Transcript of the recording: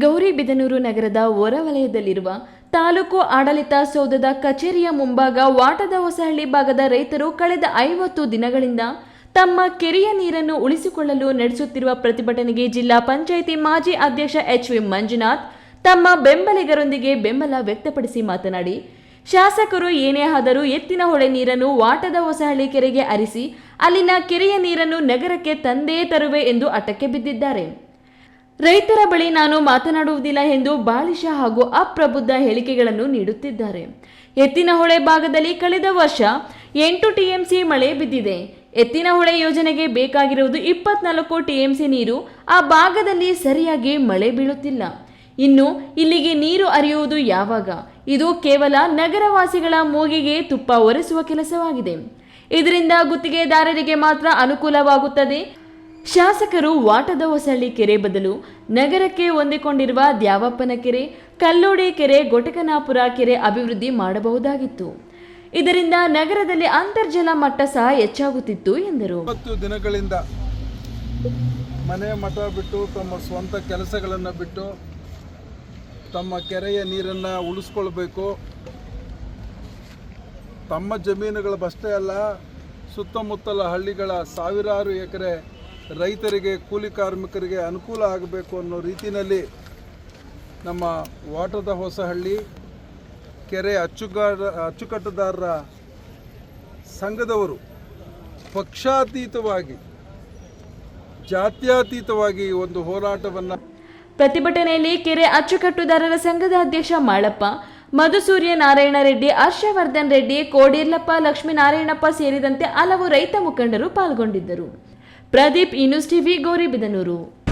ಗೌರಿಬಿದನೂರು ನಗರದ ಹೊರವಲಯದಲ್ಲಿರುವ ತಾಲೂಕು ಆಡಳಿತ ಸೌಧದ ಕಚೇರಿಯ ಮುಂಭಾಗ ವಾಟದ ಹೊಸಹಳ್ಳಿ ಭಾಗದ ರೈತರು ಕಳೆದ ಐವತ್ತು ದಿನಗಳಿಂದ ತಮ್ಮ ಕೆರೆಯ ನೀರನ್ನು ಉಳಿಸಿಕೊಳ್ಳಲು ನಡೆಸುತ್ತಿರುವ ಪ್ರತಿಭಟನೆಗೆ ಜಿಲ್ಲಾ ಪಂಚಾಯಿತಿ ಮಾಜಿ ಅಧ್ಯಕ್ಷ ಎಚ್ ವಿ ಮಂಜುನಾಥ್ ತಮ್ಮ ಬೆಂಬಲಿಗರೊಂದಿಗೆ ಬೆಂಬಲ ವ್ಯಕ್ತಪಡಿಸಿ ಮಾತನಾಡಿ, ಶಾಸಕರು ಏನೇ ಆದರೂ ಎತ್ತಿನ ಹೊಳೆ ನೀರನ್ನು ವಾಟದ ಹೊಸಹಳ್ಳಿ ಕೆರೆಗೆ ಅರಿಸಿ ಅಲ್ಲಿನ ಕೆರೆಯ ನೀರನ್ನು ನಗರಕ್ಕೆ ತಂದೇ ತರುವೆ ಎಂದು ಅಟಕ್ಕೆ ಬಿದ್ದಿದ್ದಾರೆ. ರೈತರ ಬಳಿ ನಾನು ಮಾತನಾಡುವುದಿಲ್ಲ ಎಂದು ಬಾಲಿಶ ಹಾಗೂ ಅಪ್ರಬುದ್ಧ ಹೇಳಿಕೆಗಳನ್ನು ನೀಡುತ್ತಿದ್ದಾರೆ. ಎತ್ತಿನಹೊಳೆ ಭಾಗದಲ್ಲಿ ಕಳೆದ ವರ್ಷ ಎಂಟು ಟಿಎಂಸಿ ಮಳೆ ಬಿದ್ದಿದೆ. ಎತ್ತಿನಹೊಳೆ ಯೋಜನೆಗೆ ಬೇಕಾಗಿರುವುದು ಇಪ್ಪತ್ನಾಲ್ಕು ಟಿಎಂಸಿ ನೀರು. ಆ ಭಾಗದಲ್ಲಿ ಸರಿಯಾಗಿ ಮಳೆ ಬೀಳುತ್ತಿಲ್ಲ. ಇನ್ನು ಇಲ್ಲಿಗೆ ನೀರು ಹರಿಯುವುದು ಯಾವಾಗ? ಇದು ಕೇವಲ ನಗರವಾಸಿಗಳ ಮೂಗಿಗೆ ತುಪ್ಪ ಒರೆಸುವ ಕೆಲಸವಾಗಿದೆ. ಇದರಿಂದ ಗುತ್ತಿಗೆದಾರರಿಗೆ ಮಾತ್ರ ಅನುಕೂಲವಾಗುತ್ತದೆ. ಶಾಸಕರು ವಾಟದ ಹೊಸಳ್ಳಿ ಕೆರೆ ಬದಲು ನಗರಕ್ಕೆ ಹೊಂದಿಕೊಂಡಿರುವ ದ್ಯಾವಪ್ಪನ ಕೆರೆ, ಕಲ್ಲೋಡಿ ಕೆರೆ, ಗೊಟಕನಾಪುರ ಕೆರೆ ಅಭಿವೃದ್ಧಿ ಮಾಡಬಹುದಾಗಿತ್ತು. ಇದರಿಂದ ನಗರದಲ್ಲಿ ಅಂತರ್ಜಲ ಮಟ್ಟ ಸಹ ಹೆಚ್ಚಾಗುತ್ತಿತ್ತು ಎಂದರು. ದಿನಗಳಿಂದ ಮನೆ ಮಠ ಬಿಟ್ಟು ತಮ್ಮ ಸ್ವಂತ ಕೆಲಸಗಳನ್ನು ಬಿಟ್ಟು ತಮ್ಮ ಕೆರೆಯ ನೀರನ್ನು ಉಳಿಸ್ಕೊಳ್ಬೇಕು. ತಮ್ಮ ಜಮೀನುಗಳ ಬಷ್ಟೇ ಅಲ್ಲ, ಸುತ್ತಮುತ್ತಲ ಹಳ್ಳಿಗಳ ಸಾವಿರಾರು ಎಕರೆ ರೈತರಿಗೆ, ಕೂಲಿ ಕಾರ್ಮಿಕರಿಗೆ ಅನುಕೂಲ ಆಗಬೇಕು ಅನ್ನೋ ರೀತಿಯಲ್ಲಿ ನಮ್ಮ ವಾಟದ ಹೊಸಹಳ್ಳಿ ಕೆರೆ ಅಚ್ಚುಗಾರ, ಅಚ್ಚುಕಟ್ಟುದಾರರ ಸಂಘದವರು ಪಕ್ಷಾತೀತವಾಗಿ, ಜಾತ್ಯಾತೀತವಾಗಿ ಒಂದು ಹೋರಾಟವನ್ನು ಪ್ರತಿಭಟನೆಯಲ್ಲಿ ಕೆರೆ ಅಚ್ಚುಕಟ್ಟುದಾರರ ಸಂಘದ ಅಧ್ಯಕ್ಷ ಮಾಳಪ್ಪ ಮಧುಸೂರ್ಯ ನಾರಾಯಣ ರೆಡ್ಡಿ, ಹರ್ಷವರ್ಧನ್ ರೆಡ್ಡಿ, ಕೋಡಿರ್ಲಪ್ಪ ಲಕ್ಷ್ಮೀನಾರಾಯಣಪ್ಪ ಸೇರಿದಂತೆ ಹಲವು ರೈತ ಮುಖಂಡರು ಪಾಲ್ಗೊಂಡಿದ್ದರು. ಪ್ರದೀಪ್ ಇನ್ಯೂಸ್ ಟಿವಿ ಗೌರಿಬಿದನೂರು